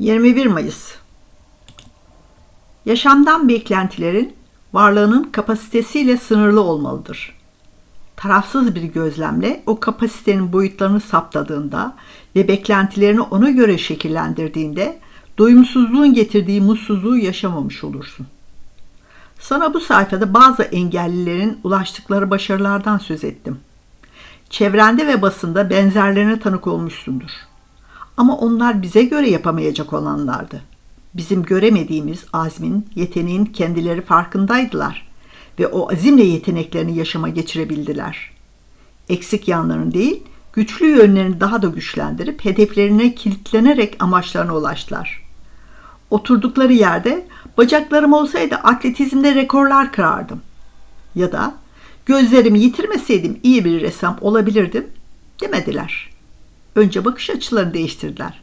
21 Mayıs Yaşamdan beklentilerin varlığının kapasitesiyle sınırlı olmalıdır. Tarafsız bir gözlemle o kapasitenin boyutlarını saptadığında ve beklentilerini ona göre şekillendirdiğinde doyumsuzluğun getirdiği mutsuzluğu yaşamamış olursun. Sana bu sayfada bazı engellilerin ulaştıkları başarılardan söz ettim. Çevrende ve basında benzerlerine tanık olmuşsundur. Ama onlar bize göre yapamayacak olanlardı. Bizim göremediğimiz azmin, yeteneğin kendileri farkındaydılar ve o azimle yeteneklerini yaşama geçirebildiler. Eksik yanlarını değil, güçlü yönlerini daha da güçlendirip hedeflerine kilitlenerek amaçlarına ulaştılar. Oturdukları yerde bacaklarım olsaydı atletizmde rekorlar kırardım. Ya da gözlerimi yitirmeseydim iyi bir ressam olabilirdim demediler. Önce bakış açılarını değiştirdiler.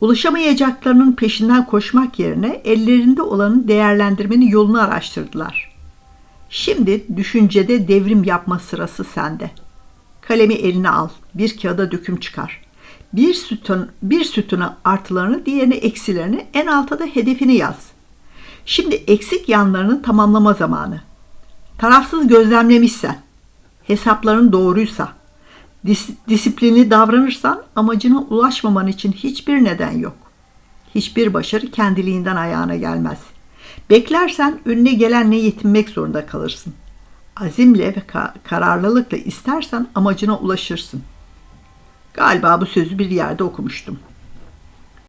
Ulaşamayacaklarının peşinden koşmak yerine ellerinde olanı değerlendirmenin yolunu araştırdılar. Şimdi düşüncede devrim yapma sırası sende. Kalemi eline al, bir kağıda döküm çıkar. Bir sütun, bir sütuna artılarını, diğerine eksilerini, en alta da hedefini yaz. Şimdi eksik yanlarını tamamlama zamanı. Tarafsız gözlemlemişsen, hesapların doğruysa, dis- disiplinli davranırsan amacına ulaşmaman için hiçbir neden yok. Hiçbir başarı kendiliğinden ayağına gelmez. Beklersen önüne gelenle yetinmek zorunda kalırsın. Azimle ve ka- kararlılıkla istersen amacına ulaşırsın. Galiba bu sözü bir yerde okumuştum.